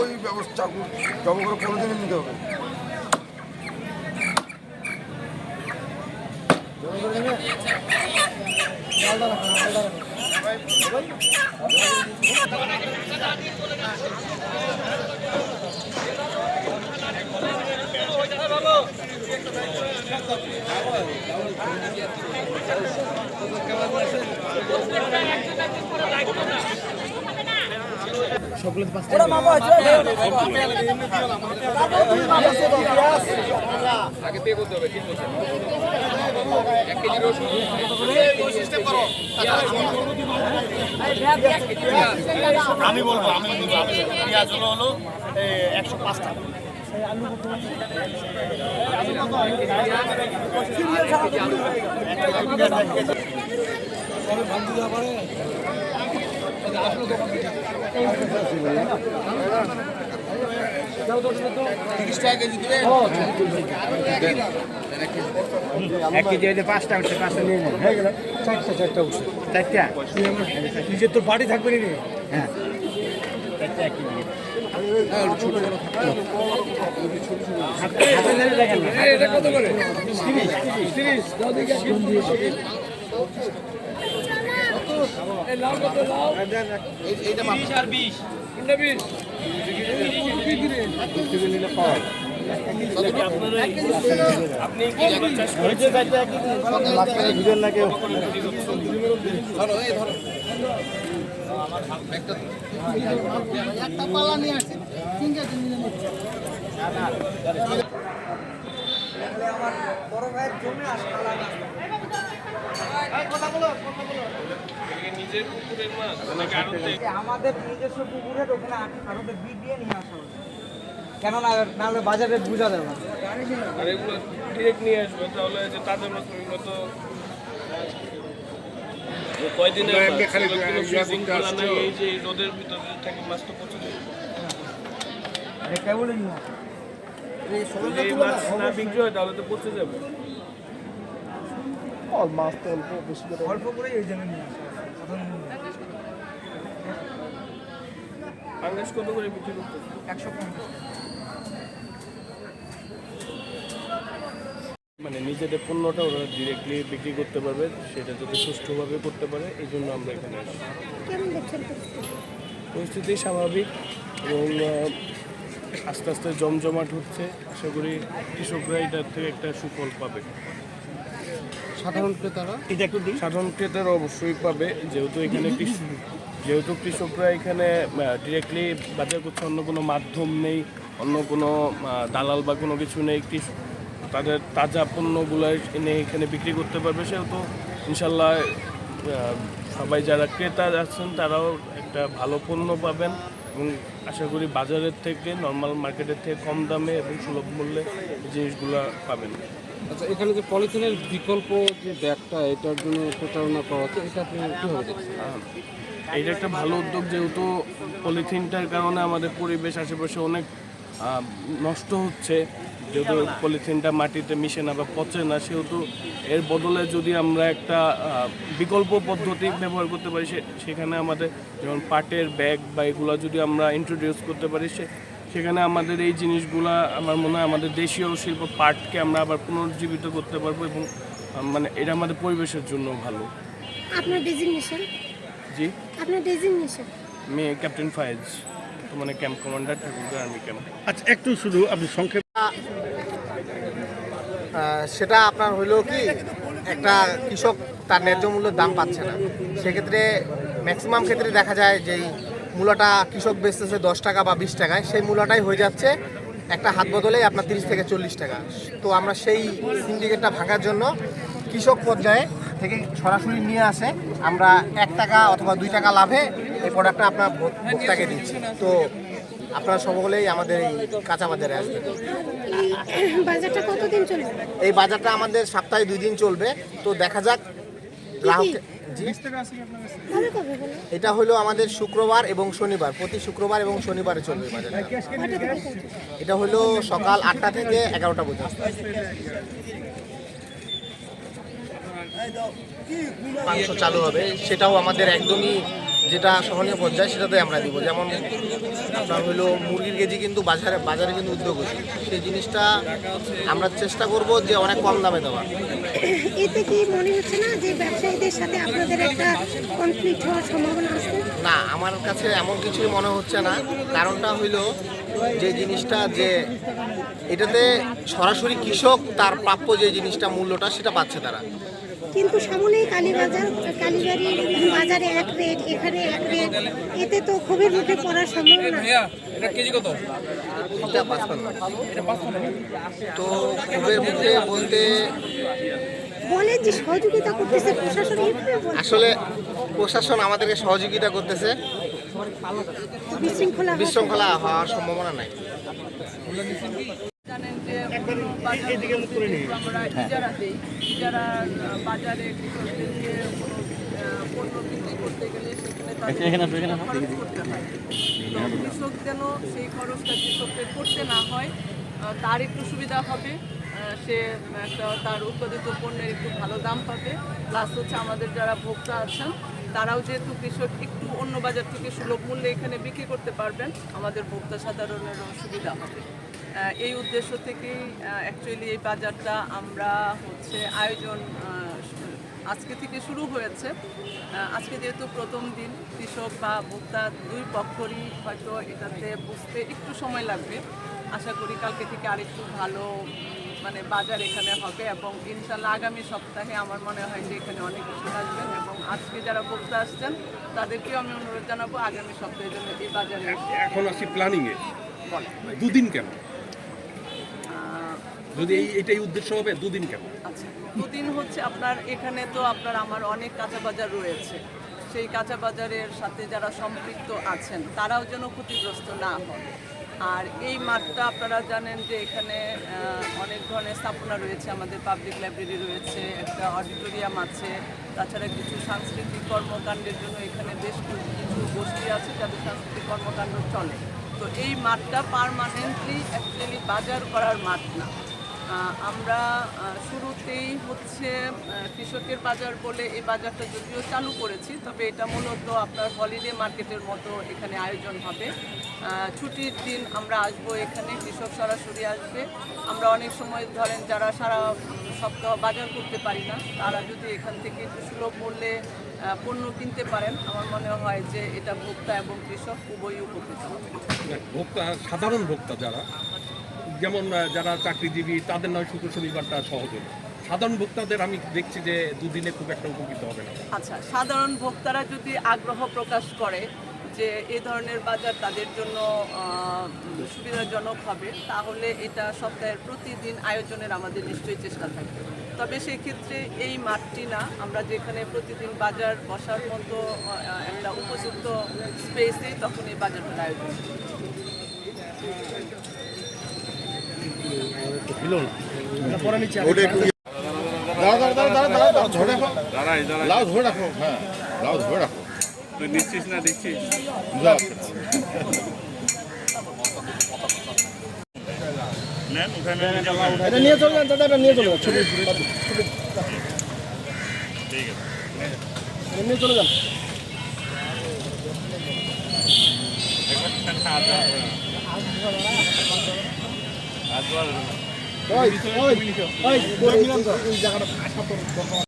ওই ব্যবস্থা চাকু জমা করে পনেরো দিনে নিতে হবে আমি বলব আমি বলব আমি পেঁয়াজ হলো হলো একশো পাঁচ টাকা। এক কেজি হইলে পাঁচটা উঠছে পাঁচটা নিয়ে নেন হয়ে গেল চারটা চারটা উঠছে চারটা নিজের তো বাড়ি থাকবে নি হ্যাঁ চারটা এক কেজি। এটা কত করে তিরিশ তিরিশ হয়েছে চারটা এক কেজি মাঝখানে ভিড়ের না কেউ আমাদের নিজস্ব পুকুরের ওখানে আরও বিট দিয়ে নিয়ে আসা হবে কেননা নাহলে বাজারে বোঝা যাবে না। আর এগুলো ডিরেক্ট নিয়ে আসবে তাহলে যে মাছ তো কয়দিনের এই যে রোদের ভিতরে থাকে মাছ তো পচে যাবে আরে কেবলই যদি এই মাছ না বিক্রি হয় তাহলে তো পচে যাবে। অল্প করে এই জন্য নিয়ে আসা এখন আঙ্গাস কত করে বিক্রি করতে একশো পঞ্চাশ মানে নিজেদের পণ্যটা ওরা ডিরেক্টলি বিক্রি করতে পারবে সেটা যাতে সুষ্ঠুভাবে করতে পারে এই জন্য আমরা এখানে আসি পরিস্থিতি স্বাভাবিক এবং আস্তে আস্তে জমজমাট হচ্ছে। আশা করি কৃষকরা এটার থেকে একটা সুফল পাবে। সাধারণ ক্রেতারা? এটা একটু সাধারণ ক্রেতারা অবশ্যই পাবে যেহেতু এখানে কৃষি যেহেতু কৃষকরা এখানে ডিরেক্টলি বাজার করছে অন্য কোনো মাধ্যম নেই অন্য কোনো দালাল বা কোনো কিছু নেই কৃষক তাদের তাজা পণ্যগুলো এনে এখানে বিক্রি করতে পারবে সেহেতু ইনশাল্লাহ সবাই যারা ক্রেতা আছেন তারাও একটা ভালো পণ্য পাবেন। এবং আশা করি বাজারের থেকে নর্মাল মার্কেটের থেকে কম দামে এবং সুলভ মূল্যে জিনিসগুলো পাবেন। আচ্ছা এখানে যে পলিথিনের বিকল্প যে ব্যাগটা, এটার জন্য প্রচারণা করা হচ্ছে, এটা আপনি কীভাবে দেখছেন? এইটা একটা ভালো উদ্যোগ যেহেতু পলিথিনটার কারণে আমাদের পরিবেশ আশেপাশে অনেক নষ্ট হচ্ছে। যেহেতু পলিথিনটা মাটিতে মিশে না বা পচে না, সেহেতু এর বদলে যদি আমরা একটা বিকল্প পদ্ধতি ব্যবহার করতে পারি সেখানে আমাদের যেমন পাটের ব্যাগ বা এগুলো যদি আমরা ইন্ট্রোডিউস করতে পারি, সে সেখানে আমাদের এই জিনিসগুলা আমার মনে হয় আমাদের দেশীয় শিল্প পার্টকে আমরা আবার পুনর্জীবিত করতে পারব এবং মানে এটা আমাদের পরিবেশের জন্য ভালো। আপনার ডেজিগনেশন জি? আপনার ডেজিগনেশন আমি ক্যাপ্টেন ফায়েজ মানে camp commander Thakurgaon army camp. আচ্ছা একটু শুধু আপনি সংক্ষেপ সেটা আপনার হইল কি একটা কৃষক তার ন্যায্য মূল্যের দাম পাচ্ছে না। সেক্ষেত্রে ম্যাক্সিমাম ক্ষেত্রে দেখা যায় যে মূলাটা কৃষক বেচতেছে দশ টাকা বা বিশ টাকায় সেই মূলাটাই হয়ে যাচ্ছে একটা হাত বদলেই আপনার তিরিশ থেকে চল্লিশ টাকা। তো আমরা সেই সিন্ডিকেটটা ভাঙার জন্য কৃষক পর্যায়ে থেকে সরাসরি নিয়ে আসে আমরা এক টাকা অথবা দুই টাকা লাভে এই প্রোডাক্টটা আপনার ভোক্তাকে দিচ্ছি। তো আপনারা সকলেই আমাদের এই কাঁচা বাজারে আসবেন। বাজারটা কতদিন চলবে? এই বাজারটা আমাদের সপ্তাহে দুই দিন চলবে। তো দেখা যাক গ্রাহক এটা হলো আমাদের শুক্রবার এবং শনিবার প্রতি শুক্রবার এবং শনিবারে চলবে? এটা হলো সকাল আটটা থেকে এগারোটা পর্যন্ত। মাংস চালু হবে সেটাও আমাদের একদমই যেটা সহনীয় পর্যায়ে সেটাতে আমরা দিব। যেমন আপনার হইল মুরগির কেজি কিন্তু বাজারে বাজারে কিন্তু উদ্যোগ হচ্ছে সেই জিনিসটা আমরা চেষ্টা করব যে অনেক কম দামে দেওয়া এতে কি মনে হচ্ছে না যে ব্যবসায়ীদের সাথে আপনাদের একটা কনফ্লিক্ট হওয়ার সম্ভাবনা আছে? না আমার কাছে এমন কিছুই মনে হচ্ছে না। কারণটা হইল যে জিনিসটা যে এটাতে সরাসরি কৃষক তার প্রাপ্য যে জিনিসটা মূল্যটা সেটা পাচ্ছে তারা। কিন্তু সামনেই কালীবাজার কালীবাড়ি বাজারে এক রেট এখানে এক রেট। এতে তো ক্ষোভের মুখে পড়ার সম্ভাবনা। তো মুখে বলতে যে সহযোগিতা করতেছে প্রশাসন আসলে প্রশাসন আমাদেরকে সহযোগিতা করতেছে। বিশৃঙ্খলা হওয়ার বিশৃঙ্খলা হওয়ার সম্ভাবনা নাই। আমরা ইজারা দিই ইজারা বাজারে কৃষকদেরকে কোনো, পণ্য বিক্রি করতে গেলে সেখানে তাদের খরচ করতে হয়। তো কৃষক যেন সেই খরচটা কৃষককে করতে না হয় তার একটু সুবিধা হবে সে একটা তার উৎপাদিত পণ্যের একটু ভালো দাম পাবে। প্লাস হচ্ছে আমাদের যারা ভোক্তা আছেন তারাও যেহেতু কৃষক একটু অন্য বাজার থেকে সুলভ মূল্যে এখানে বিক্রি করতে পারবেন আমাদের ভোক্তা সাধারণেরও সুবিধা হবে। এই উদ্দেশ্য থেকেই অ্যাকচুয়ালি এই বাজারটা আমরা হচ্ছে আয়োজন আজকে থেকে শুরু হয়েছে। আজকে যেহেতু প্রথম দিন কৃষক বা ভোক্তা দুই পক্ষরই হয়তো এটাতে বুঝতে একটু সময় লাগবে। আশা করি কালকে থেকে আরেকটু ভালো মানে বাজার এখানে হবে এবং ইনশাল্লাহ আগামী সপ্তাহে আমার মনে হয় যে এখানে অনেক কিছু আসবেন এবং আজকে যারা ভোক্তা আসছেন তাদেরকেও আমি অনুরোধ জানাব আগামী সপ্তাহের জন্য এই বাজারে। এখন আসি প্ল্যানিং এ দুদিন কেন? যদি এটাই উদ্দেশ্য হবে, দুদিন কেন? আচ্ছা দুদিন হচ্ছে আপনার, এখানে তো আপনার আমার অনেক কাঁচা বাজার রয়েছে। সেই কাঁচা বাজারের সাথে যারা সম্পৃক্ত আছেন, তারাও যেন ক্ষতিগ্রস্ত না হন। আর এই মাঠটা আপনারা জানেন যে এখানে অনেক ধরনের স্থাপনা রয়েছে, আমাদের পাবলিক লাইব্রেরি রয়েছে, একটা অডিটোরিয়াম আছে, তাছাড়া কিছু সাংস্কৃতিক কর্মকাণ্ডের জন্য এখানে বেশ কিছু গোষ্ঠী আছে যাদের সাংস্কৃতিক কর্মকাণ্ড চলে। তো এই মাঠটা পারমানেন্টলি অ্যাকচুয়ালি বাজার করার মাঠ না। আমরা শুরুতেই হচ্ছে কৃষকের বাজার বলে এই বাজারটা যদিও চালু করেছি, তবে এটা মূলত আপনার হলিডে মার্কেটের মতো এখানে আয়োজন হবে। ছুটির দিন আমরা আসব এখানে, কৃষক সরাসরি আসবে। আমরা অনেক সময় ধরেন যারা সারা সপ্তাহ বাজার করতে পারি না, তারা যদি এখান থেকে একটু সুলভ মূল্যে পণ্য কিনতে পারেন, আমার মনে হয় যে এটা ভোক্তা এবং কৃষক উভয়ই উপকৃত। ভোক্তা, সাধারণ ভোক্তা যারা যেমন যারা চাকরিজীবী, তাদের নয় শুক্র শনিবারটা সহজ হলো। সাধারণ ভোক্তাদের আমি দেখছি যে দুদিনে খুব একটা উপকৃত হবে না। আচ্ছা সাধারণ ভোক্তারা যদি আগ্রহ প্রকাশ করে যে এ ধরনের বাজার তাদের জন্য সুবিধাজনক হবে, তাহলে এটা সপ্তাহের প্রতিদিন আয়োজনের আমাদের নিশ্চয়ই চেষ্টা থাকবে তবে সেক্ষেত্রে এই মাঠটি না, আমরা যেখানে প্রতিদিন বাজার বসার মতো একটা উপযুক্ত স্পেসে তখন এই বাজারটার আয়োজন করি। লাউ ধরে রাখো হ্যাঁ লাউ ধরে রাখো তুই নিচ্ছিস না দেখছিস লাউ। নেন ওখানে এটা নিয়ে চলে যান দাদা নিয়ে চলে যান ঠিক নিয়ে চলে যান জায়গাটা